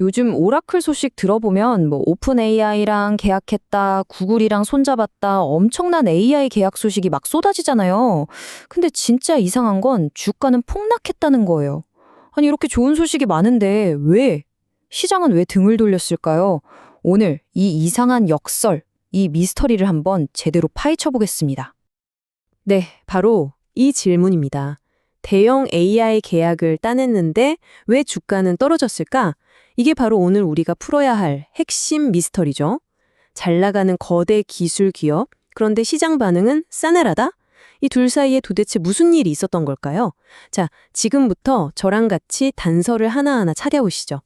요즘 오라클 소식 들어보면 뭐 오픈 AI랑 계약했다, 구글이랑 손잡았다, 엄청난 AI 계약 소식이 막 쏟아지잖아요. 근데 진짜 이상한 건 주가는 폭락했다는 거예요. 아니 이렇게 좋은 소식이 많은데 왜? 시장은 왜 등을 돌렸을까요? 오늘 이 이상한 역설, 이 미스터리를 한번 제대로 파헤쳐 보겠습니다. 네, 바로 이 질문입니다. 대형 AI 계약을 따냈는데 왜 주가는 떨어졌을까? 이게 바로 오늘 우리가 풀어야 할 핵심 미스터리죠. 잘 나가는 거대 기술 기업, 그런데 시장 반응은 싸늘하다? 이 둘 사이에 도대체 무슨 일이 있었던 걸까요? 자, 지금부터 저랑 같이 단서를 하나하나 찾아보시죠.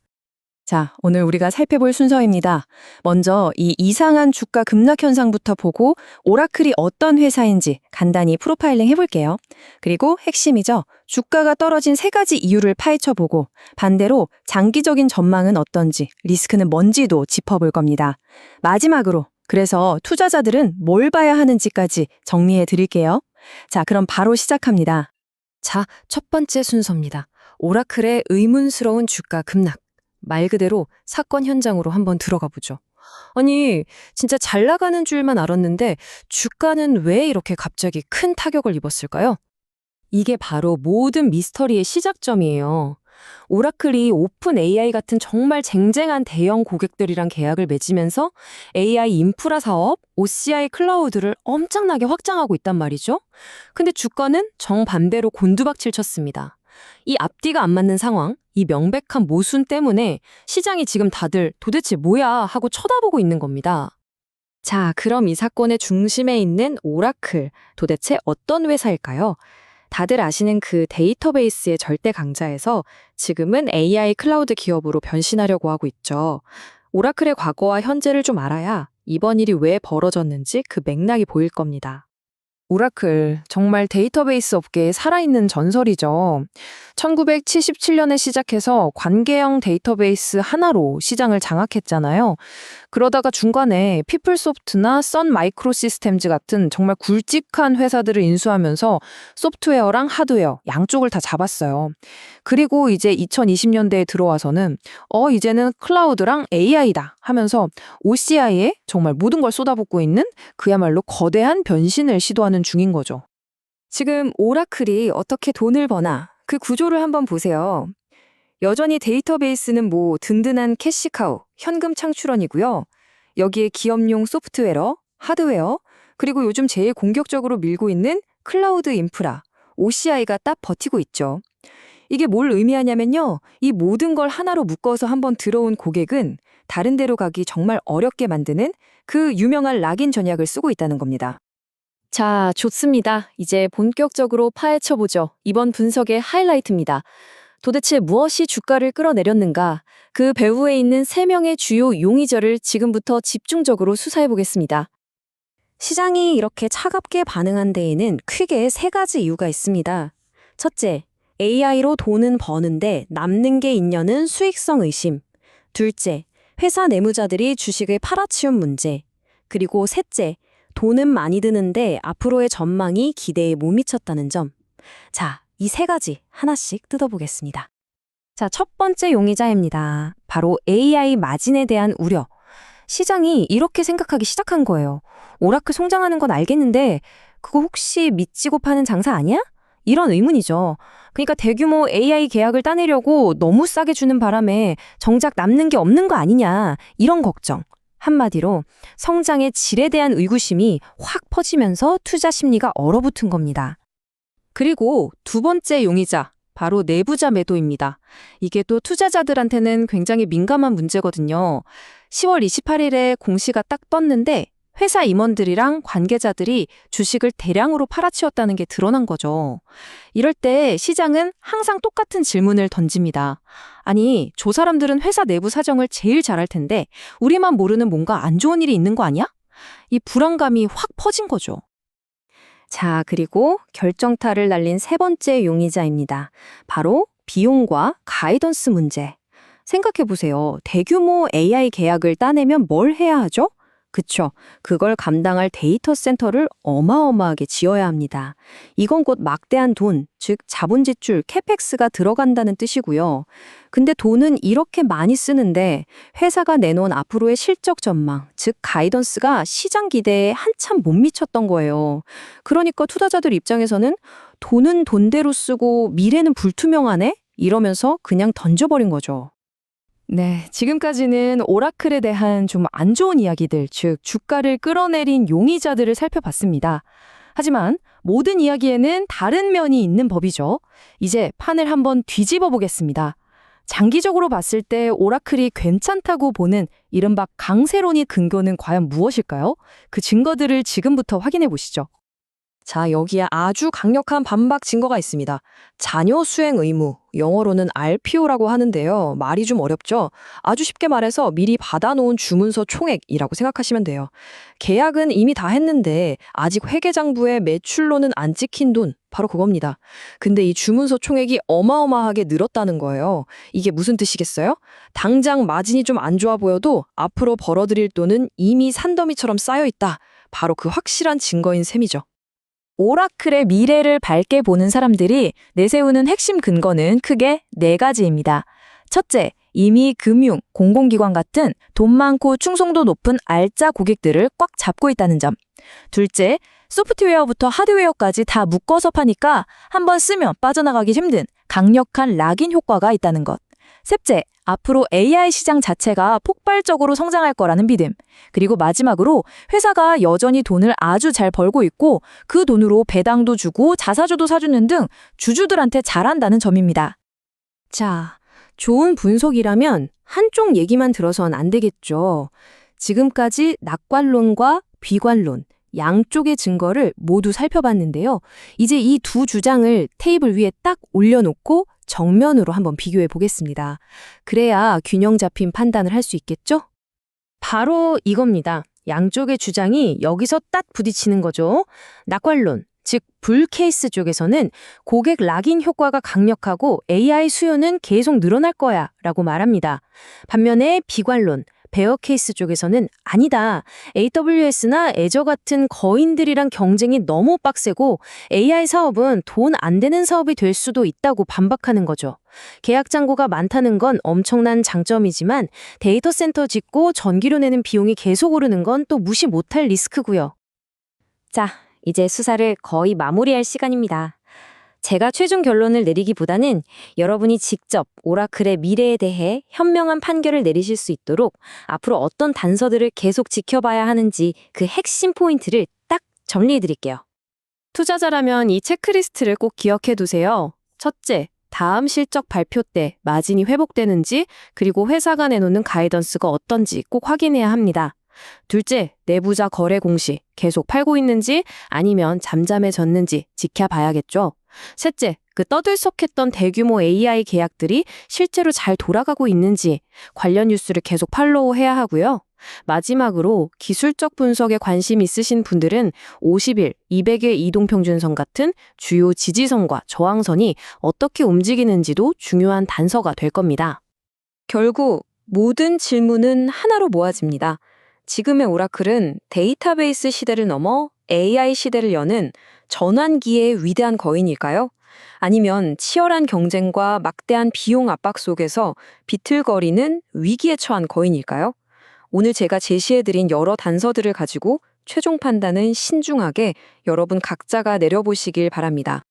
자, 오늘 우리가 살펴볼 순서입니다. 먼저 이 이상한 주가 급락 현상부터 보고 오라클이 어떤 회사인지 간단히 프로파일링 해볼게요. 그리고 핵심이죠. 주가가 떨어진 세 가지 이유를 파헤쳐보고 반대로 장기적인 전망은 어떤지, 리스크는 뭔지도 짚어볼 겁니다. 마지막으로 그래서 투자자들은 뭘 봐야 하는지까지 정리해 드릴게요. 자, 그럼 바로 시작합니다. 자, 첫 번째 순서입니다. 오라클의 의문스러운 주가 급락. 말 그대로 사건 현장으로 한번 들어가 보죠. 아니, 진짜 잘 나가는 줄만 알았는데 주가는 왜 이렇게 갑자기 큰 타격을 입었을까요? 이게 바로 모든 미스터리의 시작점이에요. 오라클이 오픈 AI 같은 정말 쟁쟁한 대형 고객들이랑 계약을 맺으면서 AI 인프라 사업, OCI 클라우드를 엄청나게 확장하고 있단 말이죠. 근데 주가는 정반대로 곤두박질 쳤습니다. 이 앞뒤가 안 맞는 상황, 이 명백한 모순 때문에 시장이 지금 다들 도대체 뭐야 하고 쳐다보고 있는 겁니다. 자, 그럼 이 사건의 중심에 있는 오라클, 도대체 어떤 회사일까요? 다들 아시는 그 데이터베이스의 절대 강자에서 지금은 AI 클라우드 기업으로 변신하려고 하고 있죠. 오라클의 과거와 현재를 좀 알아야 이번 일이 왜 벌어졌는지 그 맥락이 보일 겁니다. 오라클, 정말 데이터베이스 업계의 살아있는 전설이죠. 1977년에 시작해서 관계형 데이터베이스 하나로 시장을 장악했잖아요. 그러다가 중간에 피플소프트나 선 마이크로 시스템즈 같은 정말 굵직한 회사들을 인수하면서 소프트웨어랑 하드웨어 양쪽을 다 잡았어요. 그리고 이제 2020년대에 들어와서는 어 이제는 클라우드랑 AI다 하면서 OCI에 정말 모든 걸 쏟아붓고 있는 그야말로 거대한 변신을 시도하는 중인 거죠. 지금 오라클이 어떻게 돈을 버나 그 구조를 한번 보세요. 여전히 데이터베이스는 뭐 든든한 캐시카우, 현금 창출원이고요. 여기에 기업용 소프트웨어, 하드웨어, 그리고 요즘 제일 공격적으로 밀고 있는 클라우드 인프라, OCI가 딱 버티고 있죠. 이게 뭘 의미하냐면요. 이 모든 걸 하나로 묶어서 한번 들어온 고객은 다른 데로 가기 정말 어렵게 만드는 그 유명한 락인 전략을 쓰고 있다는 겁니다. 자, 좋습니다. 이제 본격적으로 파헤쳐보죠. 이번 분석의 하이라이트입니다. 도대체 무엇이 주가를 끌어내렸는가? 그 배후에 있는 세명의 주요 용의자를 지금부터 집중적으로 수사해보겠습니다. 시장이 이렇게 차갑게 반응한 데에는 크게 세 가지 이유가 있습니다. 첫째, AI로 돈은 버는데 남는 게 있냐는 수익성 의심. 둘째, 회사 내무자들이 주식을 팔아치운 문제. 그리고 셋째, 돈은 많이 드는데 앞으로의 전망이 기대에 못 미쳤다는 점. 자, 이 세 가지 하나씩 뜯어보겠습니다. 자, 첫 번째 용의자입니다. 바로 AI 마진에 대한 우려. 시장이 이렇게 생각하기 시작한 거예요. 오라클 성장하는 건 알겠는데 그거 혹시 믿지고 파는 장사 아니야? 이런 의문이죠. 그러니까 대규모 AI 계약을 따내려고 너무 싸게 주는 바람에 정작 남는 게 없는 거 아니냐 이런 걱정. 한마디로 성장의 질에 대한 의구심이 확 퍼지면서 투자 심리가 얼어붙은 겁니다. 그리고 두 번째 용의자, 바로 내부자 매도입니다. 이게 또 투자자들한테는 굉장히 민감한 문제거든요. 10월 28일에 공시가 딱 떴는데 회사 임원들이랑 관계자들이 주식을 대량으로 팔아치웠다는 게 드러난 거죠. 이럴 때 시장은 항상 똑같은 질문을 던집니다. 아니, 저 사람들은 회사 내부 사정을 제일 잘알 텐데 우리만 모르는 뭔가 안 좋은 일이 있는 거 아니야? 이 불안감이 확 퍼진 거죠. 자, 그리고 결정타를 날린 세 번째 용의자입니다. 바로 비용과 가이던스 문제. 생각해 보세요. 대규모 AI 계약을 따내면 뭘 해야 하죠? 그쵸. 그걸 감당할 데이터 센터를 어마어마하게 지어야 합니다. 이건 곧 막대한 돈, 즉 자본 지출, 캐펙스가 들어간다는 뜻이고요. 근데 돈은 이렇게 많이 쓰는데 회사가 내놓은 앞으로의 실적 전망, 즉 가이던스가 시장 기대에 한참 못 미쳤던 거예요. 그러니까 투자자들 입장에서는 돈은 돈대로 쓰고 미래는 불투명하네? 이러면서 그냥 던져버린 거죠. 네, 지금까지는 오라클에 대한 좀 안 좋은 이야기들, 즉 주가를 끌어내린 용의자들을 살펴봤습니다. 하지만 모든 이야기에는 다른 면이 있는 법이죠. 이제 판을 한번 뒤집어 보겠습니다. 장기적으로 봤을 때 오라클이 괜찮다고 보는 이른바 강세론이 근거는 과연 무엇일까요? 그 증거들을 지금부터 확인해 보시죠. 자, 여기에 아주 강력한 반박 증거가 있습니다. 자녀 수행 의무, 영어로는 RPO라고 하는데요. 말이 좀 어렵죠? 아주 쉽게 말해서 미리 받아놓은 주문서 총액이라고 생각하시면 돼요. 계약은 이미 다 했는데 아직 회계장부에 매출로는 안 찍힌 돈, 바로 그겁니다. 근데 이 주문서 총액이 어마어마하게 늘었다는 거예요. 이게 무슨 뜻이겠어요? 당장 마진이 좀 안 좋아 보여도 앞으로 벌어들일 돈은 이미 산더미처럼 쌓여 있다. 바로 그 확실한 증거인 셈이죠. 오라클의 미래를 밝게 보는 사람들이 내세우는 핵심 근거는 크게 네 가지입니다. 첫째, 이미 금융, 공공기관 같은 돈 많고 충성도 높은 알짜 고객들을 꽉 잡고 있다는 점. 둘째, 소프트웨어부터 하드웨어까지 다 묶어서 파니까 한번 쓰면 빠져나가기 힘든 강력한 락인 효과가 있다는 것. 셋째, 앞으로 AI 시장 자체가 폭발적으로 성장할 거라는 믿음. 그리고 마지막으로 회사가 여전히 돈을 아주 잘 벌고 있고 그 돈으로 배당도 주고 자사주도 사주는 등 주주들한테 잘한다는 점입니다. 자, 좋은 분석이라면 한쪽 얘기만 들어선 안 되겠죠. 지금까지 낙관론과 비관론, 양쪽의 증거를 모두 살펴봤는데요. 이제 이 두 주장을 테이블 위에 딱 올려놓고 정면으로 한번 비교해 보겠습니다. 그래야 균형 잡힌 판단을 할 수 있겠죠? 바로 이겁니다. 양쪽의 주장이 여기서 딱 부딪히는 거죠. 낙관론, 즉, 불 케이스 쪽에서는 고객 락인 효과가 강력하고 AI 수요는 계속 늘어날 거야 라고 말합니다. 반면에 비관론, 베어 케이스 쪽에서는 아니다. AWS나 애저 같은 거인들이랑 경쟁이 너무 빡세고 AI 사업은 돈 안 되는 사업이 될 수도 있다고 반박하는 거죠. 계약 잔고가 많다는 건 엄청난 장점이지만 데이터 센터 짓고 전기료 내는 비용이 계속 오르는 건 또 무시 못할 리스크고요. 자, 이제 수사를 거의 마무리할 시간입니다. 제가 최종 결론을 내리기보다는 여러분이 직접 오라클의 미래에 대해 현명한 판결을 내리실 수 있도록 앞으로 어떤 단서들을 계속 지켜봐야 하는지 그 핵심 포인트를 딱 정리해 드릴게요. 투자자라면 이 체크리스트를 꼭 기억해 두세요. 첫째, 다음 실적 발표 때 마진이 회복되는지 그리고 회사가 내놓는 가이던스가 어떤지 꼭 확인해야 합니다. 둘째, 내부자 거래 공시 계속 팔고 있는지 아니면 잠잠해졌는지 지켜봐야겠죠. 셋째, 그 떠들썩했던 대규모 AI 계약들이 실제로 잘 돌아가고 있는지 관련 뉴스를 계속 팔로우해야 하고요. 마지막으로 기술적 분석에 관심 있으신 분들은 50일, 200의 이동평균선 같은 주요 지지선과 저항선이 어떻게 움직이는지도 중요한 단서가 될 겁니다. 결국 모든 질문은 하나로 모아집니다. 지금의 오라클은 데이터베이스 시대를 넘어 AI 시대를 여는 전환기의 위대한 거인일까요? 아니면 치열한 경쟁과 막대한 비용 압박 속에서 비틀거리는 위기에 처한 거인일까요? 오늘 제가 제시해드린 여러 단서들을 가지고 최종 판단은 신중하게 여러분 각자가 내려보시길 바랍니다.